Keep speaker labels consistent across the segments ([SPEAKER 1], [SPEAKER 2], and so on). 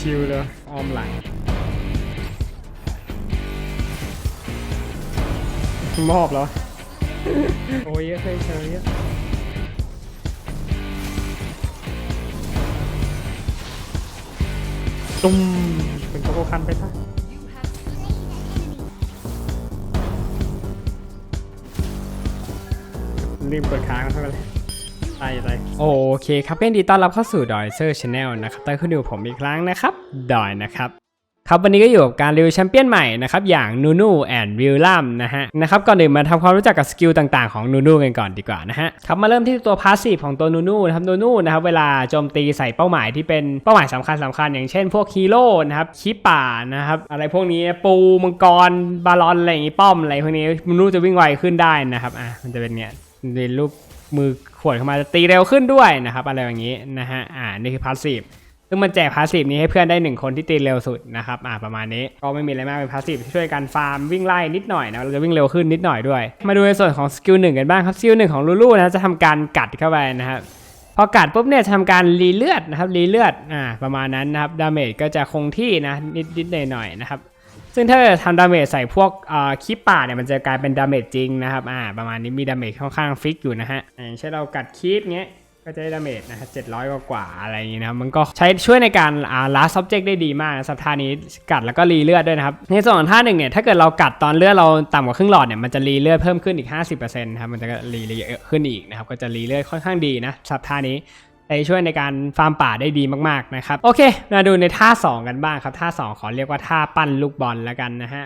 [SPEAKER 1] ชิวๆเลยอ้อมหลังมอบแล้วโอ้ยเยอะเลยเชยเยอะตุ้มเป็นโกโก้คันไปซะลืมกดค้างเท่านั้นเลย ตายตายโอเคครับก็ยินดีต้อนรับเข้าสู่ดอยเซอร์ชาแนลนะครับต้อนคุณดูผมอีกครั้งนะครับดอยนะครับครับวันนี้ก็อยู่กับการรีวิวแชมเปี้ยนใหม่นะครับอย่างนูนูแอนด์วิลลัมนะฮะนะครับก่อนอื่นมาทำความรู้จักกับสกิลต่างๆของนูนูกันก่อนดีกว่านะฮะครับมาเริ่มที่ตัวพาสซีฟของตัวนูนูนะครับนูนูนะครับเวลาโจมตีใส่เป้าหมายที่เป็นเป้าหมายสำคัญสคัญๆอย่างเช่นพวกฮีโร่นะครับคีป่านะครับอะไรพวกนี้ปูมังกรบาลอนอะไรอย่างงี้ป้อมอะไรพวกนี้นูนูจะวิ่งไวขึ้นได้นะครับอะมันจะเป็นเนี้ยเป็นรูป มือขวดเข้ามาจะตีเร็วขึ้นด้วยนะครับอะไรอย่างนี้นะฮะอ่านี่คือพาสซีฟซึ่งมันแจกพาสซีฟนี้ให้เพื่อนได้หนึ่งคนที่ตีเร็วสุดนะครับอ่าประมาณนี้ก็ไม่มีอะไรมากเป็นพาสซีฟที่ช่วยกันฟาร์มวิ่งไล่นิดหน่อยนะเราจะวิ่งเร็วขึ้นนิดหน่อยด้วย มาดูในส่วนของสกิลหนึ่งกันบ้างครับสกิลหนึ่งของลูลูนะจะทำการกัดเข้าไปนะครับพอกัดปุ๊บเนี่ยทำการรีเลือดนะครับรีเลือดอ่าประมาณนั้นนะครับดาเมจก็จะคงที่นะนิดนิดหน่อยหน่อยๆนะครับ ซึ่งถ้าทำดาเมจใส่พวกคีปป่าเนี่ยมันจะกลายเป็นดาเมจจริงนะครับอ่าประมาณนี้มีดาเมจค่อนข้างฟิกอยู่นะฮะอย่างเช่นเรากัดคีปเงี้ยก็จะได้ดาเมจนะฮะเจ็ดร้อยกว่าอะไรอย่างงี้นะครับ มันก็ใช้ช่วยในการอ่าล้า subject ได้ดีมากนะสัปท่านี้กัดแล้วก็รีเลือดด้วยนะครับ ในส่วนของท่าหนึ่งเนี่ย ถ้าเกิดเรากัดตอนเลือดเราต่ำกว่าครึ่งหลอดเนี่ย มันจะรีเลือดเพิ่มขึ้นอีก 50%นะครับ มันจะรีเยอะขึ้นอีกนะครับ ก็จะรีเลือดค่อนข้างดีนะสัปท่านี้ ช่วยในการฟาร์มป่าได้ดีมากๆนะครับโอเค มาดูในท่า 2 กันบ้างครับท่า 2 ขอเรียกว่าท่าปั้นลูกบอลแล้วกันนะฮะ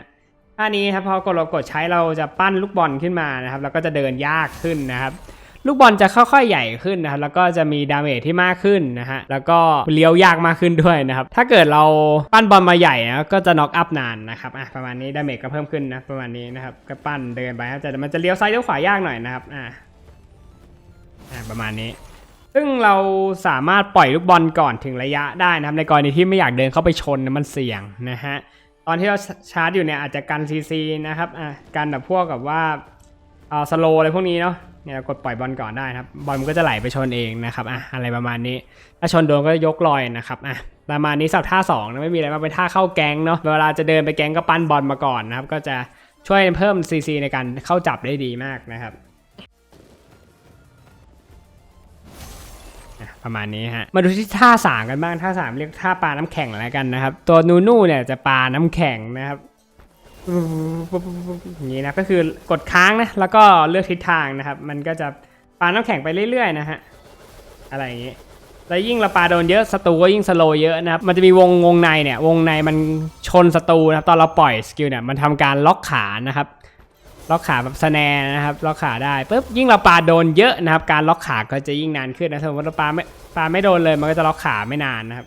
[SPEAKER 1] ท่านี้ครับพอกดเรากดใช้เราจะปั้นลูกบอลขึ้นมานะครับแล้วก็จะเดินยากขึ้นนะครับลูกบอลจะค่อยๆใหญ่ขึ้นนะครับแล้วก็จะมีดาเมจที่มากขึ้นนะฮะแล้วก็เลี้ยวยากมากขึ้นด้วยนะครับถ้าเกิดเราปั้นบอลมาใหญ่นะก็จะน็อกอัพนานนะครับอะประมาณนี้ดาเมจก็เพิ่มขึ้นนะประมาณนี้นะครับก็ปั้นเดินไปครับแต่มันจะเลี้ยวซ้ายเลี้ยวขวายากหน่อยนะครับอะอะประมาณนี้ ซึ่งเราสามารถปล่อยลูกบอลก่อนถึงระยะได้นะครับ ในกรณีที่ไม่อยากเดินเข้าไปชนนะมันเสี่ยงนะฮะตอนที่เราชาร์จอยู่เนี่ยอาจจะกันซีซีนะครับอะกันแบบพวกกับว่าเอ่อสโลอะไรพวกนี้เนาะเนี่ยกดปล่อยบอลก่อนได้นะครับบอลมันก็จะไหลไปชนเองนะครับอะอะไรประมาณนี้ ถ้าชนโดนก็ยกลอยนะครับอะประมาณนี้สับท่าสองนะไม่มีอะไรมาเป็นท่าเข้าแก๊งเนาะเวลาจะเดินไปแก๊งก็ปั้นบอลมาก่อนนะครับก็จะช่วยเพิ่มซีซีในการเข้าจับได้ดีมากนะครับ ประมาณนี้ฮะ มาดูที่ท่าสามกันบ้างท่าสามเรียกท่าปลาน้ำแข็งแล้วกันนะครับ ตัวนูนูเนี่ยจะปลาน้ำแข็งนะครับอย่างนี้นะก็คือกดค้างนะแล้วก็เลือกทิศทางนะครับ มันก็จะปลาน้ำแข็งไปเรื่อยๆนะฮะอะไรอย่างนี้แล้วยิ่งเราปลาโดนเยอะศัตรูก็ยิ่งสโลว์เยอะนะครับ มันจะมีวงวงในเนี่ยวงในมันชนศัตรูนะครับตอนเราปล่อยสกิลเนี่ยมันทำการล็อกขานะครับ ล็อกขาแบบสแนร์นะครับล็อกขาได้ปุ๊บยิ่งเราปาโดนเยอะนะครับ การล็อกขาก็จะยิ่งนานขึ้นนะสมมติเราปาไม่ปาไม่โดนเลยมันก็จะล็อกขาไม่นานนะครับ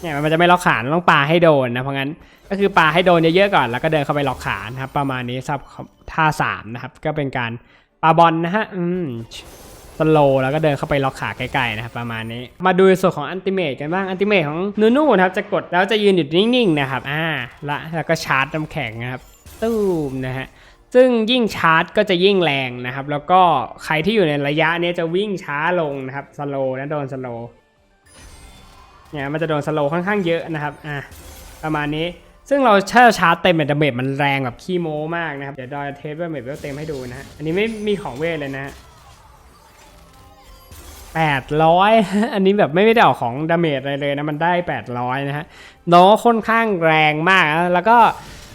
[SPEAKER 1] เนี่ยมันจะไม่ล็อกขาต้องปาให้โดนนะเพราะงั้นก็คือปาให้โดนเยอะๆก่อนแล้วก็เดินเข้าไปล็อกขานะครับ ประมาณนี้สับท่าสามนะครับ ก็เป็นการปาบอลนะฮะอืมสโลแล้วก็เดินเข้าไปล็อกขาใกล้ๆนะครับประมาณนี้ มาดูส่วนของอันติเมตกันบ้างอันติเมตของนูนูนะครับจะกดแล้วจะยืนอยู่นิ่งๆนะครับอ่าละแล้วก็ชาร์จน้ำแข็งนะครับ ตู้มนะฮะซึ่งยิ่งชาร์จก็จะยิ่งแรงนะครับ แล้วก็ใครที่อยู่ในระยะนี้จะวิ่งช้าลงนะครับสโลนะโดนสโลเนี่ยมันจะโดนสโลค่อนข้างเยอะนะครับอะประมาณนี้ซึ่งเราถ้าชาร์จเต็มเนี่ยดาเมจมันแรงแบบขี้โม้มากนะครับ เดี๋ยวดอยเทสดาเมจเวลเต็มให้ดูนะฮะอันนี้ไม่มีของเวทเลยนะฮะแปดร้อยอันนี้แบบไม่ได้ออกของดาเมจอะไรเลยนะ มันได้แปดร้อยนะฮะน้องค่อนข้างแรงมากนะแล้วก็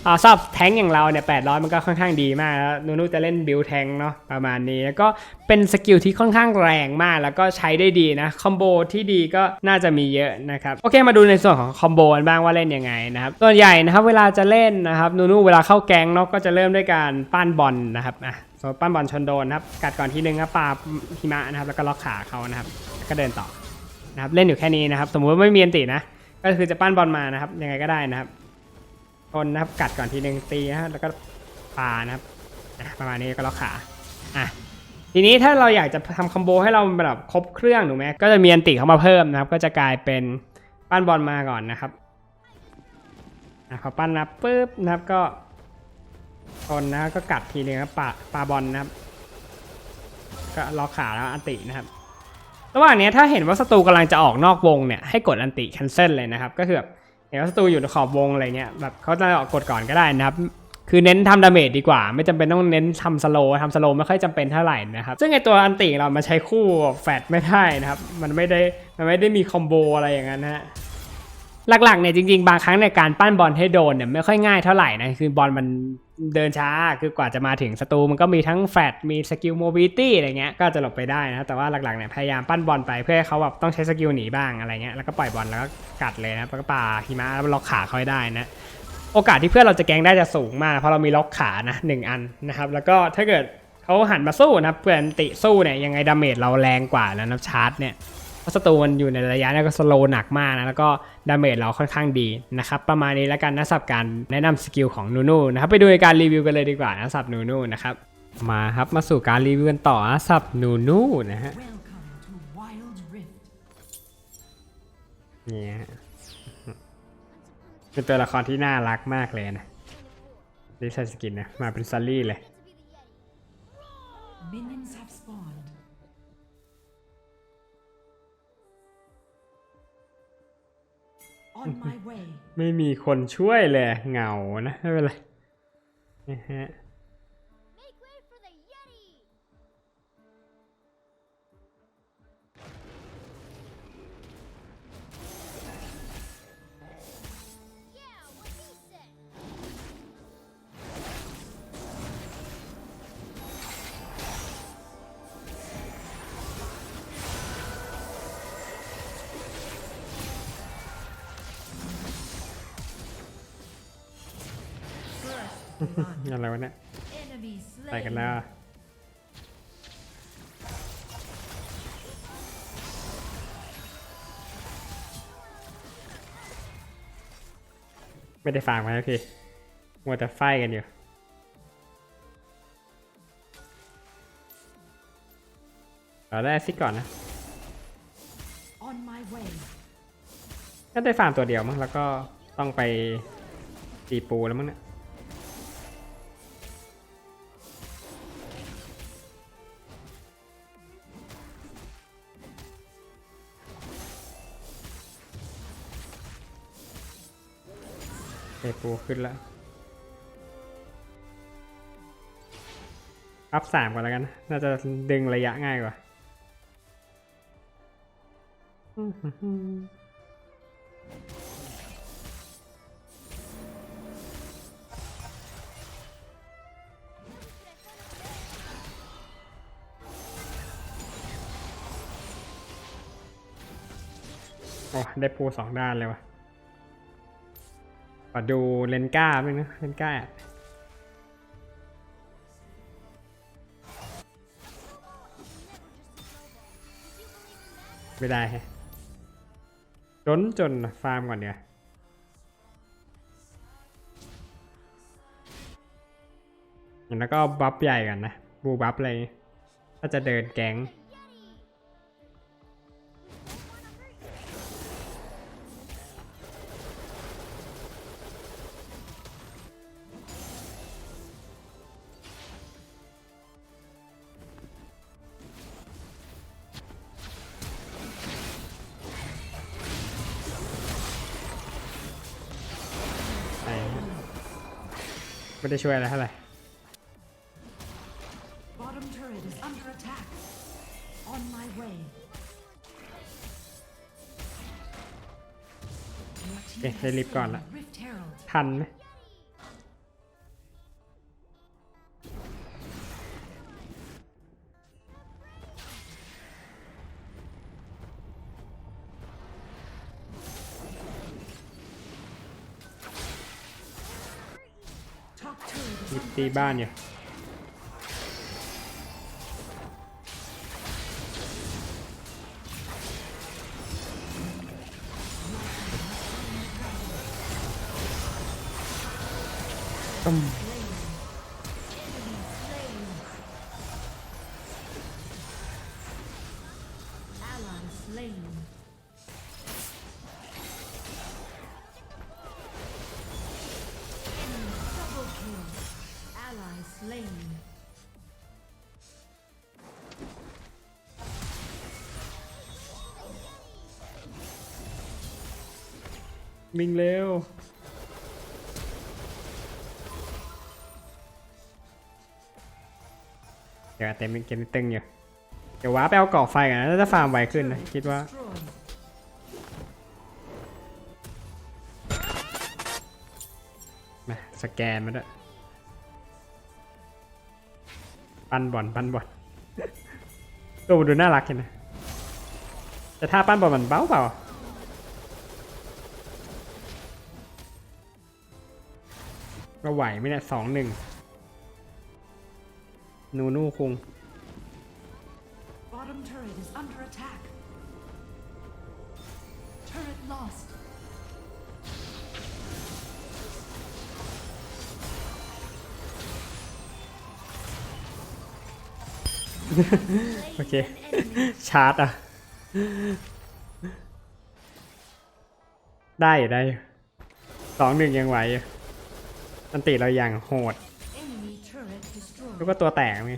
[SPEAKER 1] อ่าสำหรับแทงอย่างเราเนี่ยแปดร้อยมันก็ค่อนข้างดีมากแล้วนูนูจะเล่นบิลแทงเนาะประมาณนี้ แล้วก็เป็นสกิลที่ค่อนข้างแรงมาก แล้วก็ใช้ได้ดีนะคอมโบที่ดีก็น่าจะมีเยอะนะครับโอเคมาดูในส่วนของคอมโบกันบ้างว่าเล่นยังไงนะครับส่วนใหญ่นะครับเวลาจะเล่นนะครับนูนูเวลาเข้าแก๊งเนาะก็จะเริ่มด้วยการปั้นบอลนะครับอะสปั้นบอลชนโดนนะครับกัดก่อนทีนึงครับปาหิมะนะครับแล้วก็ล็อกขาเขานะครับแล้วก็เดินต่อนะครับเล่นอยู่แค่นี้นะครับ สมมุติว่าไม่มีอันตินะก็คือจะปั้นบอลมานะครับยังไงก็ได้นะครับ ชนนะครับกัดก่อนทีหนึ่งตีนะฮะแล้วก็ปานะครับประมาณนี้ก็ล็อกขาอะทีนี้ถ้าเราอยากจะทำคอมโบให้เราแบบครบเครื่องถูกไหมก็จะมีอันติเข้ามาเพิ่มนะครับ ก็จะกลายเป็นปั้นบอลมาก่อนนะครับอะพอปั้นนะปุ๊บนะครับก็ชนนะก็กัดทีหนึงครับปาปาบอลนะครับ ก็ล็อกขาแล้วอันตินะครับระหว่างนี้ถ้าเห็นว่าศัตรูกำลังจะออกนอกวงเนี่ยให้กดอันติ cancel เลยนะครับ ก็คือแบบ เห็นว่าศัตรูอยู่ในขอบวงอะไรเงี้ยแบบเขาจะออกกดก่อนก็ได้นะครับคือเน้นทำดาเมจดีกว่า ไม่จำเป็นต้องเน้นทำสโลทำสโลไม่ค่อยจำเป็นเท่าไหร่นะครับ ซึ่งไอตัวอันติเรามาใช้คู่แฟดไม่ได้นะครับ มันไม่ได้มันไม่ได้มีคอมโบอะไรอย่างนั้นนะฮะ หลักๆเนี่ยจริงๆ บางครั้งในการปั้นบอลให้โดนเนี่ยไม่ค่อยง่ายเท่าไหร่นะคือบอลมันเดินช้าคือกว่าจะมาถึงศัตรูมันก็มีทั้งแฟดมีสกิลโมบิลิตี้อะไรเงี้ยก็จะหลบไปได้นะ แต่ว่าหลักๆเนี่ยพยายามปั้นบอลไปเพื่อให้เขาแบบต้องใช้สกิลหนีบ้างอะไรเงี้ยแล้วก็ปล่อยบอลแล้วก็กัดเลยนะแล้วก็ป่าหิมะแล้วล็อกขาเขาให้ได้นะโอกาสที่เพื่อนเราจะแกงได้จะสูงมาก เพราะเรามีล็อกขานะหนึ่งอันนะครับแล้วก็ถ้าเกิดเขาหันมาสู้นะเพื่อนติสู้เนี่ยยังไงดาเมจเราแรงกว่าแล้วนะชาร์จเนี่ย ราะศัตรูมันอยู่ในระยะเนี้ก็สโลว์หนักมากนะแล้วก็ดาเมจเราค่อนข้างดีนะครับประมาณนี้แล้วกันนะสับการแนะนำสกิลของนูนูนะครับไปดูในการรีวิวกันเลยดีกว่านะสับนูนูนะครับมาครับมาสู่การรีวิวกันต่อนะสับนูนูนะฮะเนี่ยเป็นตัวละครที่น่ารักมากเลยนะดิใส่สกินนะมาเป็นซัลลี่เลย ไม่มีคนช่วยเลยเหงานะไม่เป็นไรนะฮะ อะไรวะเนี่ยไปกันแล้วไม่ได้ฟังมาแล้วพี่มัวแต่ไฟกันอยู่เราได้สซิก่อนนะก็ได้ฟาร์มตัวเดียวมั้งแล้วก็ต้องไปตีปูแล้วมั้งเนี่ย ปูขึ้นแล้วอัพสามก่อนแล้วกัน น่าจะดึงระยะง่ายกว่า โอ้ ได้ปูสองด้านเลยว่ะ ขอดูเลนก้าบ้างนะเลนก้าไม่ได้แฮะจนจนฟาร์มก่อนเดี๋ยวแล้วก็บัฟใหญ่กันนะ บูบัฟอะไรอย่างงี้ถ้าจะเดินแก๊ง ไม่ได้ช่วยอะไรเท่าไหร่
[SPEAKER 2] Bottom turret is under attack. On my way. Your team
[SPEAKER 1] เอ๊ะ
[SPEAKER 2] has
[SPEAKER 1] ได้รีบก่อนละ
[SPEAKER 2] slain Rift Herald.
[SPEAKER 1] ทันไหม ตีบ้านอยู่
[SPEAKER 2] been slain.
[SPEAKER 1] Mình leo. เดี๋ยวเต็มเกมตึงอยู่ เดี๋ยวว้าไปเอากรอกไฟกันแล้วจะฟาร์มไวขึ้นนะคิดว่า มาสแกนมาด้วย ปั้นบอลปั้นบอลตัวมันดูน่ารักเห็นนะแต่ถ้าปั้นบอลมันเบ้าเปล่าก็ไหวไหมเนี่ยสองหนึ่งนูนูคง โอเค ชาร์จอะ ได้อยู่ได้อยู่สองหนึ่งยังไหวอยู่อันติเราอย่างโหด
[SPEAKER 2] Enemy turret destroyed.
[SPEAKER 1] แล้วก็ตัวแตกไง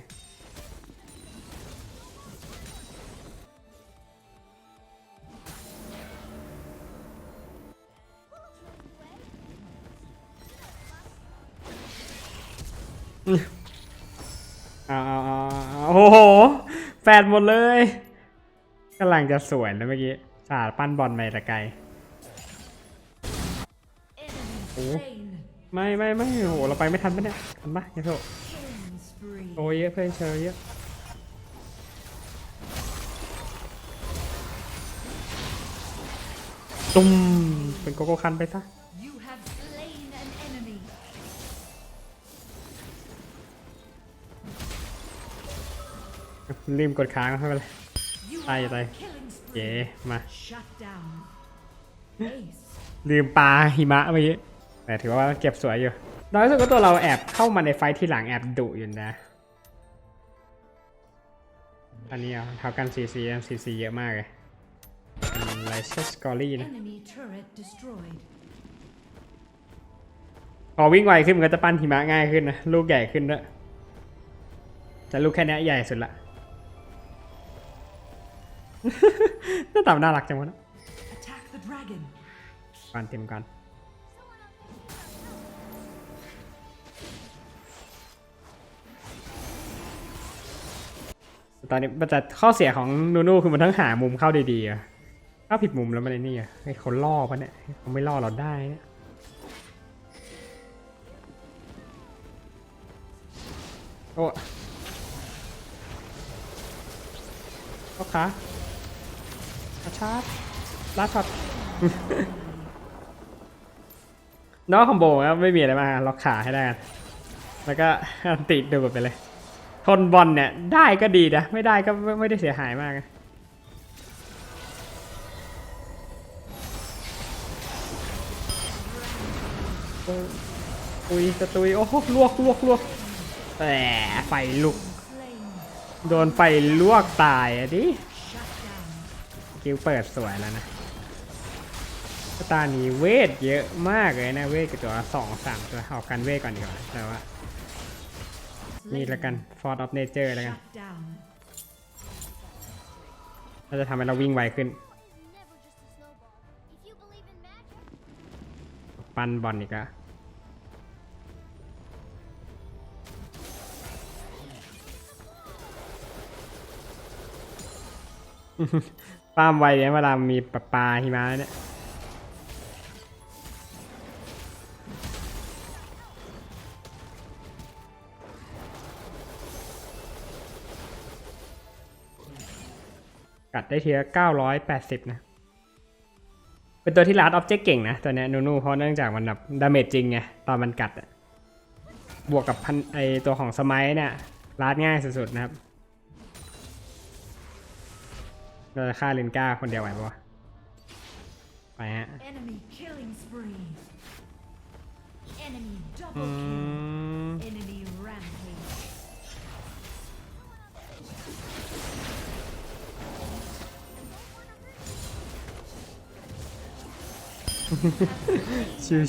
[SPEAKER 1] เอาเอาเอาเอา โอ้โหแฟดหมดเลยกำลังจะสวยแล้วเมื่อกี้สาดปั้นบอลไปแต่ไกล
[SPEAKER 2] Enemy
[SPEAKER 1] Oh.
[SPEAKER 2] slain.
[SPEAKER 1] ไม่ไม่ไม่โอ้โหเราไปไม่ทันปะเนี่ยทันปะยาโถโอ้ยเยอะเพื่อนเชอเยอะตุ้มเป็นโกโก้คันไปซะ ลืมกดค้างไม่เป็นไร
[SPEAKER 2] You
[SPEAKER 1] Tay,
[SPEAKER 2] are
[SPEAKER 1] tay.
[SPEAKER 2] killing
[SPEAKER 1] เย้
[SPEAKER 2] spree.
[SPEAKER 1] มา
[SPEAKER 2] Shut down. Ace.
[SPEAKER 1] ลืมปลาหิมะเมื่อกี้แต่ถือว่าเก็บสวยอยู่น้อยสุดก็ตัวเราแอบเข้ามาในไฟท์ที่หลังแอบดุอยู่นะ อันนี้เอาเท่ากัน CC CC เยอะมากเลยเป็นไลเชสกอรี่นะ
[SPEAKER 2] Enemy turret destroyed.
[SPEAKER 1] พอวิ่งไวขึ้นมันก็จะปั้นหิมะง่ายขึ้นนะ ลูกใหญ่ขึ้นด้วยแต่ลูกแค่เนี้ยใหญ่สุดละ หน้าตามันน่ารักจังวะนะ
[SPEAKER 2] Attack the dragon.
[SPEAKER 1] ก่อนเต็มก่อนตอนนี้มันจะข้อเสียของนูนูคือมันต้องหามุมเข้าดีๆอะถ้าผิดมุมแล้วมันไอ้นี่อะให้เขาล่อปะเนี่ยเขาไม่ล่อเราได้เนี่ยโอ้ลูกค้าอา ชาร์จลาดช็อตนองคอมโบครับไม่มีอะไรมากล็อกขาให้ได้กันแล้วก็ติดดูดไปเลย ทนบอลเนี่ยได้ก็ดีนะ ไม่ได้ก็ไม่ได้เสียหายมากนะตุยจะตุยโอ้โหลวกลวกลวกแต่ไฟลุก โดนไฟลวกตายอะดิ คิวเปิดสวยแล้วนะตานี้เวทเยอะมากเลยนะเวทกับตัวสองสามตัวเอากันเวทก่อนดีกว่าแต่ว่านี่ละกัน Ford of Nature แล้วกันเราจะทำให้เราวิ่งไวขึ้น ปันบอลอีกอะ ป้ามไวเนี่ยเวลามีปลาปลาหิมะเนี่ยกัดได้เทีละ980นะ เป็นตัวที่ลัดออบเจกต์เก่งนะ ตัวเนี้ยนูนูเพราะเนื่องจากมันแบบดาเมจจริงไง ตอนมันกัดอะบวกกับพันไอตัวของสมัยเนี่ยลัดง่ายสุดๆนะครับ เราจะฆ่าลินก้าคนเดียวไหวปะวะไปฮะ
[SPEAKER 2] Enemy killing spree. Enemy
[SPEAKER 1] อื
[SPEAKER 2] double kill.
[SPEAKER 1] ม
[SPEAKER 2] Enemy rampage.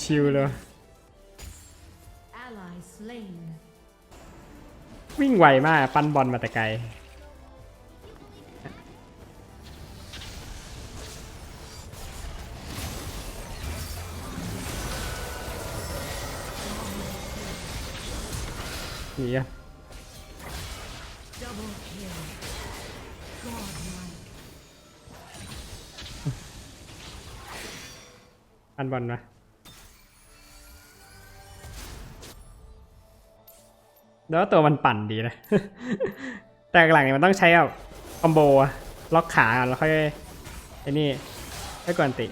[SPEAKER 1] ชิวๆเลย
[SPEAKER 2] Ally slain.
[SPEAKER 1] วิ่งไวมาก ปั้นบอลมาแต่ไกล นีอะอันบอลนะแล้วตัวมันปั่นดีนะ แต่หลังเนี่ยมันต้องใช้แบบคอมโบล็อกขาแล้วค่อยไอ้นี่ให้ก่อนติ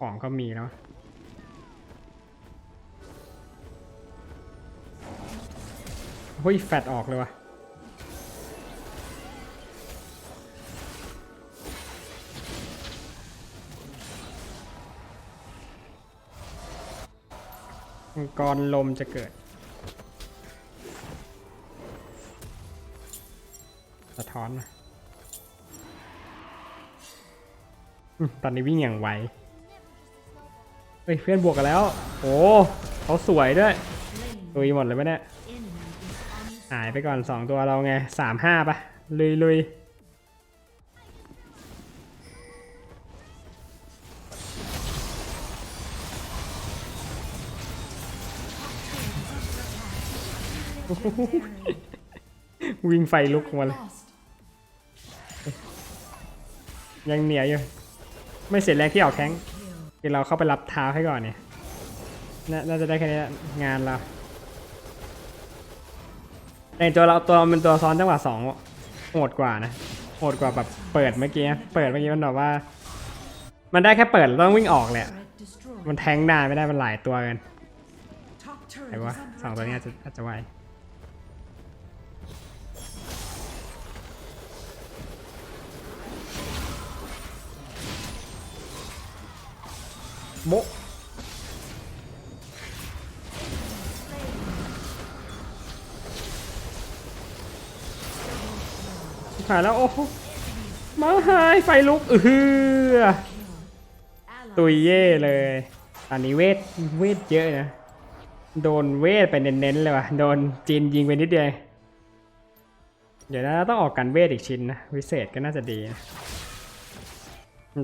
[SPEAKER 1] ของก็มีแล้วเฮ้ย แฟดออกเลยวะมังกรลมจะเกิด สะท้อนนะตอนนี้วิ่งอย่างไว เฮ้ยเพื่อนบวกกันแล้ว โอ้เขาสวยด้วยลุยหมดเลยไหมเนี่ยหายไปก่อน 2 ตัวเราไงสามห้าปะลุยลุยวิ่งไฟลุกมาเลย ยังเหนียวอยู่ ไม่เสร็จแรกที่ออกแข้ง คือเราเข้าไปรับเท้าให้ก่อนเนี่ยนน่าจะได้แค่นี้งานเราแต่ตัวเราตัวเราเป็นตัวซ้อนจังหวะสองโหดกว่านะโหดกว่าแบบเปิดเมื่อกี้เปิดเมื่อกี้มันแบบว่า มันได้แค่เปิดต้องวิ่งออกเลยอะมันแทงได้ไม่ได้มันหลายตัวกัน
[SPEAKER 2] Top turret
[SPEAKER 1] แต่ว่าสองตัวนี้อาจจะอาจจะไว โมหายแล้ว โอ้มาหายไฟลุกเออตุยเย่เลยตอนนี้เวทเวทเยอะนะ โดนเวทไปเน้นๆเลยว่ะ โดนจีนยิงไปนิดเดียว เดี๋ยวนะต้องออกกันเวทอีกชิ้นนะ วิเศษก็น่าจะดีนะ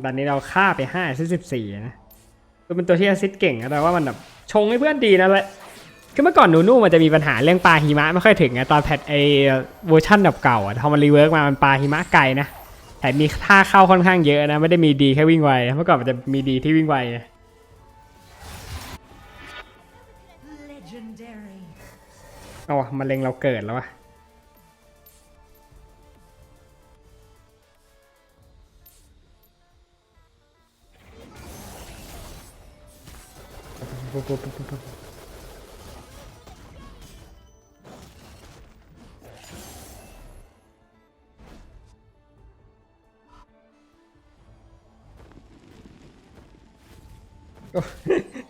[SPEAKER 1] ตอนนี้เราฆ่าไปห้าสิบสี่นะ ตัวเป็นตัวที่แอซิสต์เก่งนะแต่ว่ามันแบบชงให้เพื่อนดีนะเลยคือเมื่อก่อนหนูนู่มันจะมีปัญหาเรื่องปลาหิมะไม่ค่อยถึงไงตอนแพทไอเวอร์ชันแบบเก่าอะพอมันรีเวิร์กมามันปลาหิมะไกลนะแต่มีท่าเข้าค่อนข้างเยอะนะ ไม่ได้มีดีแค่วิ่งไวเมื่อก่อนมันจะมีดีที่วิ่งไวไง
[SPEAKER 2] Legendary.
[SPEAKER 1] เอาวะมะเร็งเราเกิดแล้ววะ ปุ๊บปุ๊บปุ๊บปุ๊บ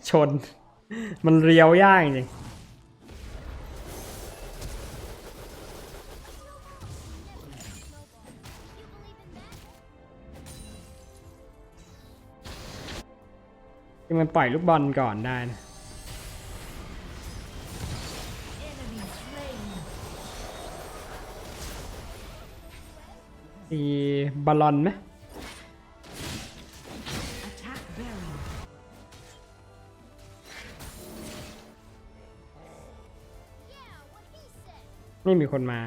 [SPEAKER 1] ชน มันเรียวยากจริง ที่มันปล่อยลูกบอลก่อนได้นะ
[SPEAKER 2] Enemy slain.
[SPEAKER 1] ตีบอลลอนไหม
[SPEAKER 2] Attack Baron.
[SPEAKER 1] ไม่มีคนมา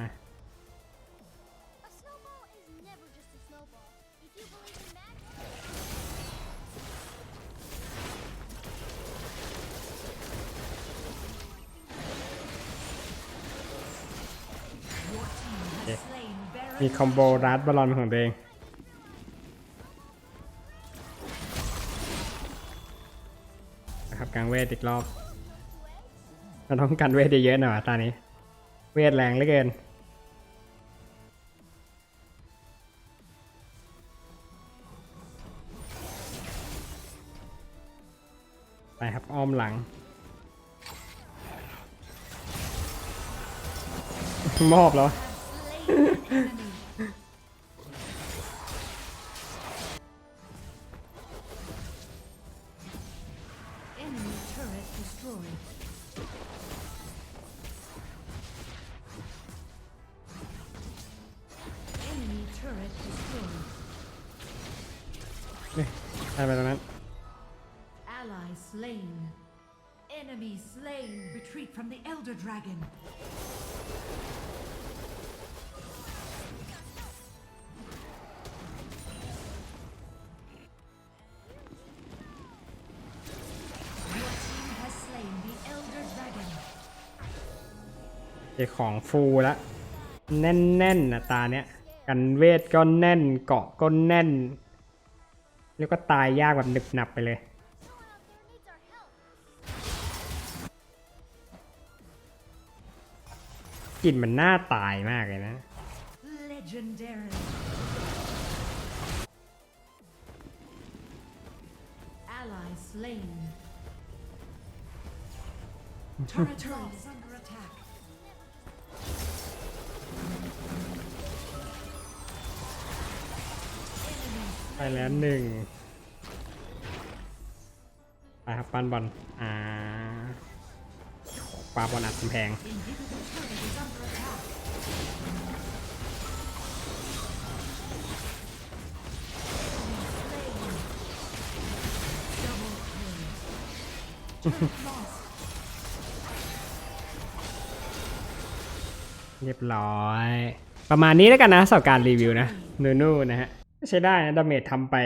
[SPEAKER 1] มีคอมโบรัดบอลลอนของตัวเองนะครับกลางเวทอีกรอบเราต้องกันเวทเยอะๆหน่อยตอนนี้ เวทแรงเหลือเกินไปครับอ้อมหลังมอบแล้ว
[SPEAKER 2] turret destroyed.
[SPEAKER 1] ได้ไปตรงนั้น
[SPEAKER 2] slain. Enemy slain. Retreat from the Elder Dragon. Your team has slain the Elder Dragon.
[SPEAKER 1] เจของฟูละแน่นแน่นๆนะตาเนี้ย กันเวทก็แน่นเกาะก็แน่น แล้วก็ตายยากแบบหนึบหนับไปเลย
[SPEAKER 3] Someone out there needs our help.
[SPEAKER 1] กลิ่นมันน่าตายมากเลยนะ ไปแล้วหนึ่งไปครับปันบอลอ่าปาบอลอัดกำแพงเรียบร้อย ประมาณนี้แล้วกันนะสำหรับการรีวิวนะ นูนูนะฮะ ใช้ได้นะดาเมจทำไป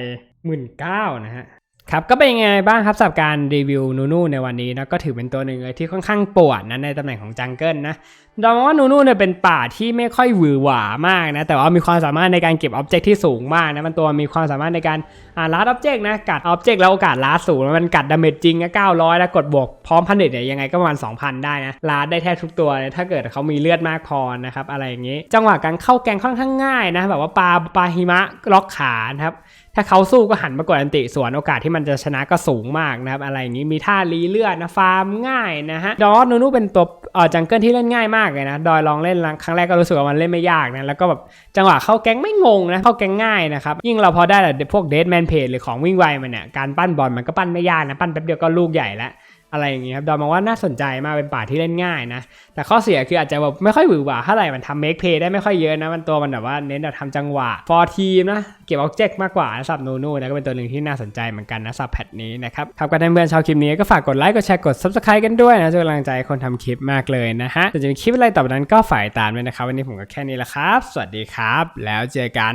[SPEAKER 1] หมื่นเก้านะฮะ ครับก็เป็นยังไงบ้างครับสำหรับการรีวิวนูนูในวันนี้นะก็ถือเป็นตัวหนึ่งเลยที่ค่อนข้างปวดนะในตำแหน่งของจังเกิลนะเรามองว่านูนูเนี่ยเป็นป่าที่ไม่ค่อยหวือหวามากนะแต่ว่ามีความสามารถในการเก็บอ็อบเจกต์ที่สูงมากนะมันตัวมีความสามารถในการอ่าลัดอ็อบเจกต์นะกัดอ็อบเจกต์แล้วโอกาสลัดสูงมันกัดดาเมจจริงก็900แล้วกดบวกพร้อมพันเด็ดเนี่ยยังไงก็ประมาณ2,000ได้นะลัดได้แทบทุกตัวเลยถ้าเกิดเขามีเลือดมากพอนะครับอะไรอย่างนี้ จังหวะการเข้าแกงค่อนข้างง่ายนะแบบว่าปลาปลาหิมะล็อกขานะครับ ถ้าเขาสู้ก็หันมากดอันติส่วนโอกาสที่มันจะชนะก็สูงมากนะครับอะไรอย่างนี้มีท่ารีเลือดนะฟาร์มง่ายนะฮะดอสนูนูเป็นตัวเออจังเกิลที่เล่นง่ายมากเลยนะดอยลองเล่นครั้งแรกก็รู้สึกว่ามันเล่นไม่ยากนะแล้วก็แบบจังหวะเข้าแก๊งไม่งงนะเข้าแก๊งง่ายนะครับยิ่งเราพอได้แบบพวกเดสแมนเพจหรือของวิ่งไวมันเนี่ยการปั้นบอลมันก็ปั้นไม่ยากนะปั้นแป๊บเดียวก็ลูกใหญ่แล้ว อะไรอย่างนี้ยครับดอยมองว่าน่าสนใจมากเป็นป่าที่เล่นง่ายนะ แต่ข้อเสียคืออาจจะแบบไม่ค่อยหวือหวาเท่าไหร่มันทำเมคเพย์ได้ไม่ค่อยเยอะนะ มันตัวมันแบบว่าเน้นแบบทำจังหวะฟอร์ทีมนะ เก็บออบเจกต์มากกว่าสับนูนูนะก็เป็นตัวหนึ่งที่น่าสนใจเหมือนกันนะสับแพทนี้นะครับครับก็ท่านเพื่อนชาวคลิปนี้ก็ฝากกดไลค์กดแชร์กด subscribe กันด้วยนะจะเป็นกำลังใจคนทำคลิปมากเลยนะฮะแต่จะมีคลิปอะไรต่อไปนั้นก็ฝ่ายตามด้วยนะครับวันนี้ผมก็แค่นี้ละครับ สวัสดีครับ แล้วเจอกัน